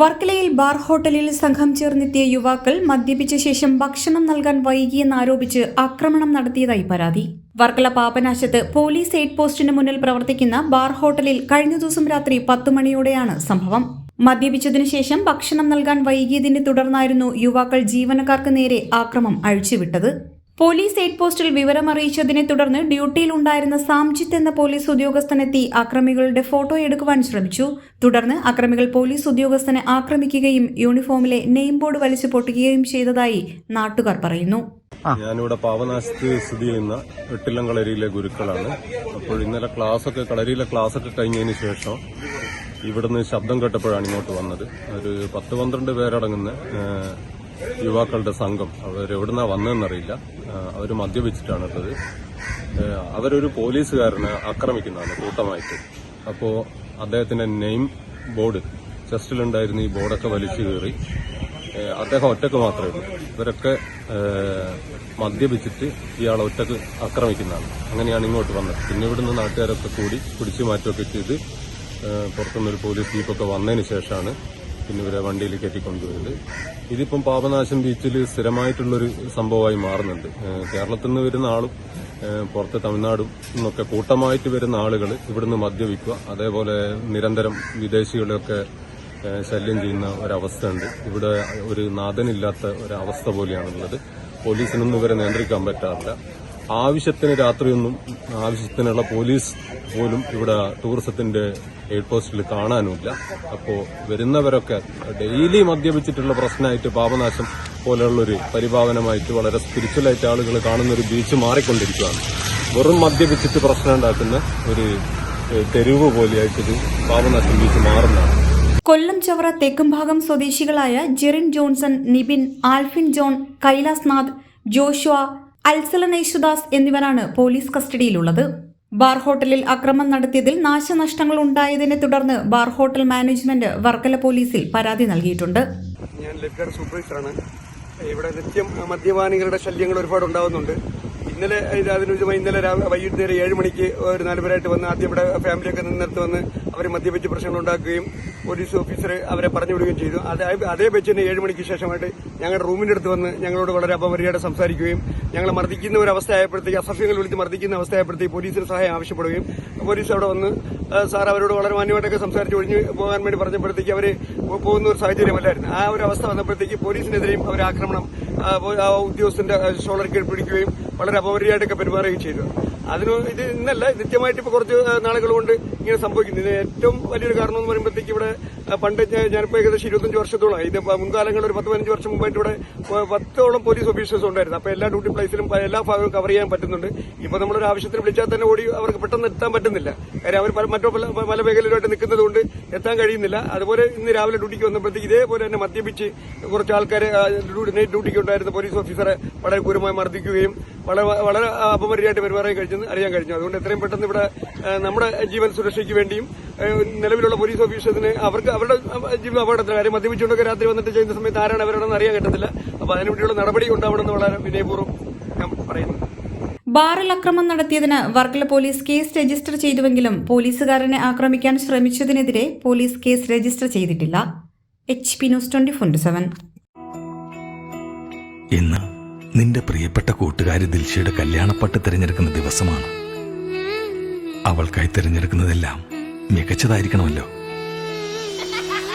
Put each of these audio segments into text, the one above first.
വർക്കലയിൽ ബാർ ഹോട്ടലിൽ സംഘം ചേർന്നെത്തിയ യുവാക്കൾ മദ്യപിച്ച ശേഷം ഭക്ഷണം നൽകാൻ വൈകിയെന്നാരോപിച്ച് ആക്രമണം നടത്തിയതായി പരാതി. വർക്കല പാപനാശത്ത് പോലീസ് എയ്ഡ് പോസ്റ്റിന് മുന്നിൽ പ്രവർത്തിക്കുന്ന ബാർ ഹോട്ടലിൽ കഴിഞ്ഞ ദിവസം രാത്രി പത്തു മണിയോടെയാണ് സംഭവം. മദ്യപിച്ചതിനു ശേഷം ഭക്ഷണം നൽകാൻ വൈകിയതിനെ തുടർന്നായിരുന്നു യുവാക്കൾ ജീവനക്കാർക്ക് നേരെ ആക്രമം അഴിച്ചുവിട്ടത്. പോലീസ് എയ്ഡ് പോസ്റ്റിൽ വിവരം അറിയിച്ചതിനെ തുടർന്ന് ഡ്യൂട്ടിയിലുണ്ടായിരുന്ന സാംജിത്ത് എന്ന പോലീസ് ഉദ്യോഗസ്ഥനെത്തി അക്രമികളുടെ ഫോട്ടോ എടുക്കുവാൻ ശ്രമിച്ചു. തുടർന്ന് അക്രമികൾ പോലീസ് ഉദ്യോഗസ്ഥനെ ആക്രമിക്കുകയും യൂണിഫോമിലെ നെയിം ബോർഡ് വലിച്ചു പൊട്ടുകയും ചെയ്തതായി നാട്ടുകാർ പറയുന്നു. ഞാനിവിടെ പാവനാശത്ത് സ്ഥിതി ചെയ്യുന്ന എട്ടിലം കളരിയിലെ ഗുരുക്കളാണ്. അപ്പോൾ ഇന്നലെ ക്ലാസ്സൊക്കെ കളരിയിലെ ക്ലാസ്സൊക്കെ കഴിഞ്ഞതിന് ശേഷം ഇവിടുന്ന് ശബ്ദം കേട്ടപ്പോഴാണ് ഇങ്ങോട്ട് വന്നത്. ഒരു പത്ത് പന്ത്രണ്ട് പേരടങ്ങുന്ന യുവാക്കളുടെ സംഘം അവരെവിടുന്നാ വന്നതെന്നറിയില്ല. അവർ മദ്യപിച്ചിട്ടാണ് ആ, അവരൊരു പോലീസുകാരനെ ആക്രമിക്കുന്നതാണ് കൂട്ടമായിട്ട്. അപ്പോൾ അദ്ദേഹത്തിന്റെ നെയിം ബോർഡ് ചെസ്റ്റിലുണ്ടായിരുന്ന ഈ ബോർഡൊക്കെ വലിച്ചു കയറി അദ്ദേഹം ഒറ്റയ്ക്ക് മാത്രമേ ഉള്ളൂ. ഇവരൊക്കെ മദ്യപിച്ചിട്ട് ഇയാളെ ഒറ്റയ്ക്ക് ആക്രമിക്കുന്നതാണ്. അങ്ങനെയാണ് ഇങ്ങോട്ട് വന്നത്. പിന്നെ ഇവിടുന്ന് നാട്ടുകാരൊക്കെ കൂടി പിടിച്ചു മാറ്റുമൊക്കെ ചെയ്ത് പുറത്തുനിന്നൊരു പോലീസ് ജീപ്പൊക്കെ വന്നതിന് ശേഷമാണ് പിന്നെ ഇവരെ വണ്ടിയിൽ കയറ്റിക്കൊണ്ടുവരുന്നത് ഇതിപ്പം പാപനാശം ബീച്ചിൽ സ്ഥിരമായിട്ടുള്ളൊരു സംഭവമായി മാറുന്നുണ്ട്. കേരളത്തിൽ നിന്ന് വരുന്ന ആളും പുറത്ത് തമിഴ്നാടും നിന്നൊക്കെ കൂട്ടമായിട്ട് വരുന്ന ആളുകൾ ഇവിടുന്ന് മദ്യപിക്കുക അതേപോലെ നിരന്തരം വിദേശികളെയൊക്കെ ശല്യം ചെയ്യുന്ന ഒരവസ്ഥയുണ്ട്. ഇവിടെ ഒരു നാഥനില്ലാത്ത ഒരവസ്ഥ പോലെയാണുള്ളത്. പോലീസിനൊന്നും ഇവരെ നിയന്ത്രിക്കാൻ പറ്റാറില്ല. ആവശ്യത്തിന് രാത്രിയൊന്നും ആവശ്യത്തിനുള്ള പോലീസ് പോലും ഇവിടെ ടൂറിസത്തിന്റെ എയ്ഡ് പോസ്റ്റിൽ കാണാനുമില്ല. അപ്പോൾ വരുന്നവരൊക്കെ ഡെയിലി മദ്യപിച്ചിട്ടുള്ള പ്രശ്നമായിട്ട് പാപനാശം പോലെയുള്ളൊരു പരിഭാവനമായിട്ട് വളരെ സ്പിരിച്വലായിട്ട് ആളുകൾ കാണുന്ന ഒരു ബീച്ച് മാറിക്കൊണ്ടിരിക്കുകയാണ്. വെറും മദ്യപിച്ചിട്ട് പ്രശ്നം ഉണ്ടാക്കുന്ന ഒരു തെരുവ് പോലെയായിട്ടൊരു പാപനാശം ബീച്ച് മാറുന്നതാണ്. കൊല്ലം ചവറ തെക്കുംഭാഗം സ്വദേശികളായ Jerin Johnson Nibin Alphin John Kailas Nath Joshua Alsalan Yesudas എന്നിവരാണ് പോലീസ് കസ്റ്റഡിയിലുള്ളത്. ബാർ ഹോട്ടലിൽ അക്രമം നടത്തിയതിൽ നാശനഷ്ടങ്ങൾ ഉണ്ടായതിനെ തുടർന്ന് ബാർ ഹോട്ടൽ മാനേജ്മെന്റ് വർക്കല പോലീസിൽ പരാതി നൽകിയിട്ടുണ്ട്. ഞാൻ ലിക്കർ സൂപ്പർവൈസറാണ്. ഇവിടെ നിത്യം മദ്യപാനികളുടെ ശല്യങ്ങൾ ഒരുപാട് ഉണ്ടാവുന്നുണ്ട്. ഇന്നലെ അതിനുചിതമായി ഇന്നലെ വൈകിട്ട് ഏഴ് മണിക്ക് ഒരു നാലുപേരായിട്ട് വന്ന് ആദ്യം ഇവിടെ ഫാമിലിയൊക്കെ നിന്നിടത്ത് വന്ന് അവർ മദ്യപിച്ച് പ്രശ്നങ്ങൾ ഉണ്ടാക്കുകയും പോലീസ് ഓഫീസർ അവരെ പറഞ്ഞു വിടുകയും ചെയ്തു. അതേ അതേ വെച്ച് തന്നെ ഏഴ് മണിക്ക് ശേഷമായിട്ട് ഞങ്ങളുടെ റൂമിന്റെ അടുത്ത് വന്ന് ഞങ്ങളോട് വളരെ അപമര്യാദ സംസാരിക്കുകയും ഞങ്ങളെ മർദ്ദിക്കുന്ന ഒരു അവസ്ഥ ആയപ്പോഴത്തേക്ക് അസഭ്യങ്ങൾ വിളിച്ച് മർദ്ദിക്കുന്ന അവസ്ഥ ആയപ്പോഴത്തേക്ക് പോലീസിന് സഹായം ആവശ്യപ്പെടുകയും പോലീസ് അവിടെ വന്ന് സാർ അവരോട് വളരെ മാന്യമായിട്ടൊക്കെ സംസാരിച്ച് ഒഴിഞ്ഞ് പോകാൻ വേണ്ടി പറഞ്ഞപ്പോഴത്തേക്ക് അവർ പോകുന്ന ഒരു സാഹചര്യമല്ലായിരുന്നു ആ ഒരു അവസ്ഥ വന്നപ്പോഴത്തേക്ക് പോലീസിനെതിരെയും അവർ ആക്രമണം ഉദ്യോഗസ്ഥന്റെ ഷോളർ കീഴ് പിടിക്കുകയും വളരെ അപമര്യാദയൊക്കെ പെരുമാറുകയും ചെയ്തു. അതിന് ഇത് ഇന്നല്ല നിത്യമായിട്ട് ഇപ്പോൾ കുറച്ച് നാളുകൾ കൊണ്ട് ഇങ്ങനെ സംഭവിക്കുന്നു. ഇതിന് ഏറ്റവും വലിയൊരു കാരണം എന്ന് പറയുമ്പോഴത്തേക്ക് ഇവിടെ പണ്ട് ഞാനിപ്പോൾ ഞാനിപ്പോ ഏകദേശം ഇരുപത്തഞ്ച് വർഷത്തോളം ഇത് മുൻകാലങ്ങളിൽ ഒരു പത്ത് പതിനഞ്ച് വർഷം മുമ്പായിട്ട് ഇവിടെ പത്തോളം പോലീസ് ഓഫീസേഴ്സ് ഉണ്ടായിരുന്നു. അപ്പോൾ എല്ലാ ഡ്യൂട്ടി പ്ലേസിലും എല്ലാ ഭാഗവും കവർ ചെയ്യാൻ പറ്റുന്നുണ്ട്. ഇപ്പൊ നമ്മളൊരു ആവശ്യത്തിന് വിളിച്ചാൽ തന്നെ ഓടി അവർക്ക് പെട്ടെന്ന് എത്താൻ പറ്റുന്നില്ല. കാര്യം അവർ മറ്റു പല പല നിൽക്കുന്നത് കൊണ്ട് എത്താൻ കഴിയുന്നില്ല. അതുപോലെ ഇന്ന് രാവിലെ ഡ്യൂട്ടിക്ക് വന്നപ്പോഴത്തേക്ക് ഇതേപോലെ തന്നെ മദ്യപിച്ച് കുറച്ച് ആൾക്കാർ നൈറ്റ് ഡ്യൂട്ടിക്ക് ഉണ്ടായിരുന്ന പോലീസ് ഓഫീസറെ വളരെ ക്രൂരമായി മർദ്ദിക്കുകയും വളരെ വളരെ അപമര്യാദയായിട്ട് പെരുമാറാൻ കഴിഞ്ഞെന്ന് അറിയാൻ കഴിഞ്ഞു. അതുകൊണ്ട് എത്രയും പെട്ടെന്ന് ഇവിടെ നമ്മുടെ ജീവൻ സുരക്ഷയ്ക്ക് വേണ്ടിയും നിലവിലുള്ള പോലീസ് ഓഫീസേഴ്സിന് അവർക്ക് അവരുടെ ജീവൻ അപകടത്തിൽ കാര്യം മദ്യപിച്ചുകൊണ്ടൊക്കെ രാത്രി വന്നിട്ട് ചെയ്യുന്ന സമയത്ത് ആരാണ് അവരോടൊന്നും അറിയാൻ കിട്ടത്തില്ല. അപ്പൊ അതിനുവേണ്ടിയുള്ള നടപടി ഉണ്ടാവണമെന്ന് വളരെ വിനയപൂർവം ഞാൻ പറയുന്നു. ബാറിൽ അക്രമം നടത്തിയതിന് വർക്കല പോലീസ് കേസ് രജിസ്റ്റർ ചെയ്തുവെങ്കിലും പോലീസുകാരനെ ആക്രമിക്കാൻ ശ്രമിച്ചതിനെതിരെ പോലീസ് കേസ് രജിസ്റ്റർ ചെയ്തിട്ടില്ല. H P news twenty four seven. ഇന്ന് നിന്റെ പ്രിയപ്പെട്ട കൂട്ടുകാരി ദിൽഷയുടെ കല്യാണപ്പട്ട് തിരഞ്ഞെടുക്കുന്ന ദിവസമാണ്. അവൾക്കായി തിരഞ്ഞെടുക്കുന്നതെല്ലാം മികച്ചതായിരിക്കണമല്ലോ.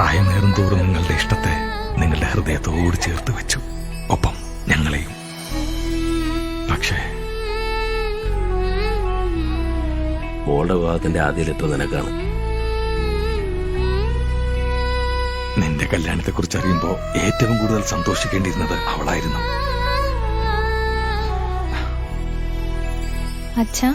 പ്രായമേറും തോറും നിങ്ങളുടെ ഇഷ്ടത്തെ നിങ്ങളുടെ ഹൃദയത്തോട് ചേർത്ത് വെച്ചു. ഒപ്പം ഞങ്ങളെയും. പക്ഷേ മോളുടെ വിവാഹത്തിന്റെ ആദ്യലെത്തും നിനക്കാണ്. നിന്റെ കല്യാണത്തെ കുറിച്ച് അറിയുമ്പോ ഏറ്റവും കൂടുതൽ സന്തോഷിക്കേണ്ടിയിരുന്നത് അവളായിരുന്നു. അച്ഛാ